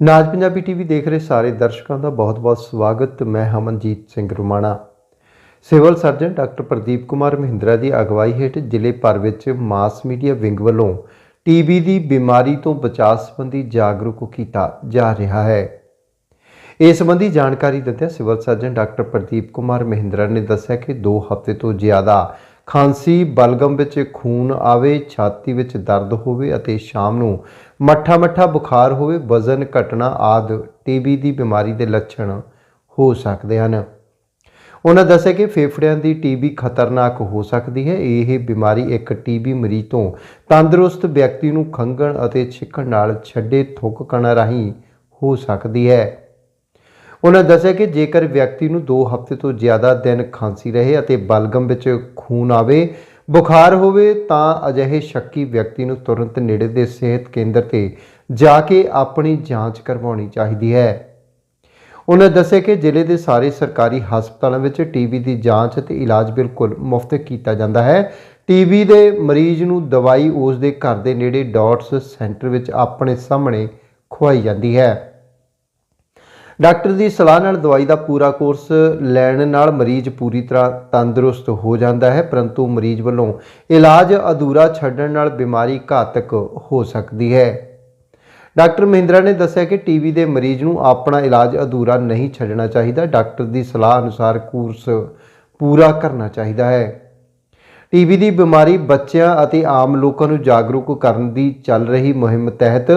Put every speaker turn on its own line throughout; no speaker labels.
ਨਾਜ Punjabi TV ਦੇਖ ਰਹੇ ਸਾਰੇ ਦਰਸ਼ਕਾਂ ਦਾ ਬਹੁਤ-ਬਹੁਤ ਸਵਾਗਤ। ਮੈਂ Hamanjeet Singh Rumana. Civil surgeon doctor Pradeep Kumar Mahindra ਦੀ ਅਗਵਾਈ ਹੇਠ ਜ਼ਿਲ੍ਹੇ ਭਰ ਵਿੱਚ ਮਾਸ ਮੀਡੀਆ ਵਿੰਗ ਵੱਲੋਂ ਟੀਬੀ ਦੀ ਬਿਮਾਰੀ ਤੋਂ ਬਚਾਅ ਸੰਬੰਧੀ ਜਾਗਰੂਕ ਕੀਤਾ ਜਾ ਰਿਹਾ ਹੈ। ਇਸ ਸੰਬੰਧੀ ਜਾਣਕਾਰੀ ਦਿੰਦਿਆਂ civil surgeon doctor Pradeep Kumar Mahindra ਨੇ ਦੱਸਿਆ ਕਿ 2 ਹਫ਼ਤੇ ਤੋਂ ਜ਼ਿਆਦਾ ਖਾਂਸੀ, ਬਲਗਮ ਵਿੱਚ ਖੂਨ ਆਵੇ, ਛਾਤੀ ਵਿੱਚ ਦਰਦ ਹੋਵੇ ਅਤੇ ਸ਼ਾਮ ਨੂੰ ਮੱਠਾ-ਮੱਠਾ ਬੁਖਾਰ ਹੋਵੇ, ਵਜ਼ਨ ਘਟਣਾ ਆਦ ਟੀਬੀ ਦੀ ਬਿਮਾਰੀ ਦੇ ਲੱਛਣ ਹੋ ਸਕਦੇ ਹਨ। ਉਹਨਾਂ ਦੱਸਿਆ ਕਿ ਫੇਫੜਿਆਂ ਦੀ ਟੀਬੀ ਖਤਰਨਾਕ ਹੋ ਸਕਦੀ ਹੈ। ਇਹ ਬਿਮਾਰੀ ਇੱਕ ਟੀਬੀ ਮਰੀਜ਼ ਤੋਂ ਤੰਦਰੁਸਤ ਵਿਅਕਤੀ ਨੂੰ ਖੰਘਣ ਅਤੇ ਛਿੱਕਣ ਨਾਲ ਛੱਡੇ ਥੁੱਕ ਕਣ ਰਾਹੀਂ ਹੋ ਸਕਦੀ ਹੈ। ਉਹਨਾਂ ਦੱਸਿਆ ਕਿ ਜੇਕਰ ਵਿਅਕਤੀ ਨੂੰ 2 ਹਫ਼ਤੇ ਤੋਂ ਜ਼ਿਆਦਾ ਦਿਨ ਖਾਂਸੀ ਰਹੇ ਅਤੇ ਬਲਗਮ ਵਿੱਚ ਖੂਨ ਆਵੇ, ਬੁਖਾਰ ਹੋਵੇ, ਤਾਂ ਅਜਿਹੇ ਸ਼ੱਕੀ ਵਿਅਕਤੀ ਨੂੰ ਤੁਰੰਤ ਨੇੜੇ ਦੇ ਸਿਹਤ ਕੇਂਦਰ ਤੇ ਜਾ ਕੇ ਆਪਣੀ ਜਾਂਚ ਕਰਵਾਉਣੀ ਚਾਹੀਦੀ ਹੈ। ਉਹਨਾਂ ਦੱਸਿਆ ਕਿ ਜ਼ਿਲ੍ਹੇ ਦੇ ਸਾਰੇ ਸਰਕਾਰੀ ਹਸਪਤਾਲਾਂ ਵਿੱਚ ਟੀਬੀ ਦੀ ਜਾਂਚ ਅਤੇ ਇਲਾਜ ਬਿਲਕੁਲ ਮੁਫਤ ਕੀਤਾ ਜਾਂਦਾ ਹੈ। ਟੀਬੀ ਦੇ ਮਰੀਜ਼ ਨੂੰ ਦਵਾਈ ਉਸ ਦੇ ਘਰ ਦੇ ਨੇੜੇ ਡਾਟਸ ਸੈਂਟਰ ਵਿੱਚ ਆਪਣੇ ਸਾਹਮਣੇ ਖਵਾਈ ਜਾਂਦੀ ਹੈ। ਡਾਕਟਰ ਦੀ ਸਲਾਹ ਨਾਲ ਦਵਾਈ ਦਾ ਪੂਰਾ ਕੋਰਸ ਲੈਣ ਨਾਲ ਮਰੀਜ਼ ਪੂਰੀ ਤਰ੍ਹਾਂ ਤੰਦਰੁਸਤ ਹੋ ਜਾਂਦਾ ਹੈ, ਪਰੰਤੂ ਮਰੀਜ਼ ਵੱਲੋਂ ਇਲਾਜ ਅਧੂਰਾ ਛੱਡਣ ਨਾਲ ਬਿਮਾਰੀ ਘਾਤਕ ਹੋ ਸਕਦੀ ਹੈ। ਡਾਕਟਰ ਮਹਿੰਦਰਾ ਨੇ ਦੱਸਿਆ ਕਿ ਟੀਵੀ ਦੇ ਮਰੀਜ਼ ਨੂੰ ਆਪਣਾ ਇਲਾਜ ਅਧੂਰਾ ਨਹੀਂ ਛੱਡਣਾ ਚਾਹੀਦਾ। ਡਾਕਟਰ ਦੀ ਸਲਾਹ ਅਨੁਸਾਰ ਕੋਰਸ ਪੂਰਾ ਕਰਨਾ ਚਾਹੀਦਾ ਹੈ। ਟੀਬੀ ਦੀ ਬਿਮਾਰੀ ਬੱਚਿਆਂ ਅਤੇ ਆਮ ਲੋਕਾਂ ਨੂੰ ਜਾਗਰੂਕ ਕਰਨ ਦੀ ਚੱਲ ਰਹੀ ਮੁਹਿੰਮ ਤਹਿਤ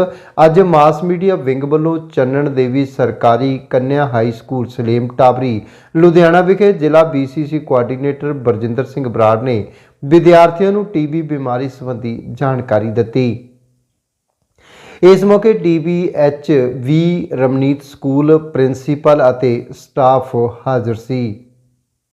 ਅੱਜ ਮਾਸ ਮੀਡੀਆ ਵਿੰਗ ਵੱਲੋਂ ਚੰਨਣ ਦੇਵੀ ਸਰਕਾਰੀ ਕੰਨਿਆ ਹਾਈ ਸਕੂਲ ਸਲੇਮ ਟਾਬਰੀ, ਲੁਧਿਆਣਾ ਵਿਖੇ ਜ਼ਿਲ੍ਹਾ ਬੀਸੀਸੀ ਕੋਆਰਡੀਨੇਟਰ ਬਰਜਿੰਦਰ ਸਿੰਘ ਬਰਾੜ ਨੇ ਵਿਦਿਆਰਥੀਆਂ ਨੂੰ ਟੀਬੀ ਬਿਮਾਰੀ ਸੰਬੰਧੀ ਜਾਣਕਾਰੀ ਦਿੱਤੀ। ਇਸ ਮੌਕੇ ਡੀਬੀਐਚ ਵੀ ਰਮਨੀਤ ਸਕੂਲ ਪ੍ਰਿੰਸੀਪਲ ਅਤੇ ਸਟਾਫ ਹਾਜ਼ਰ ਸੀ।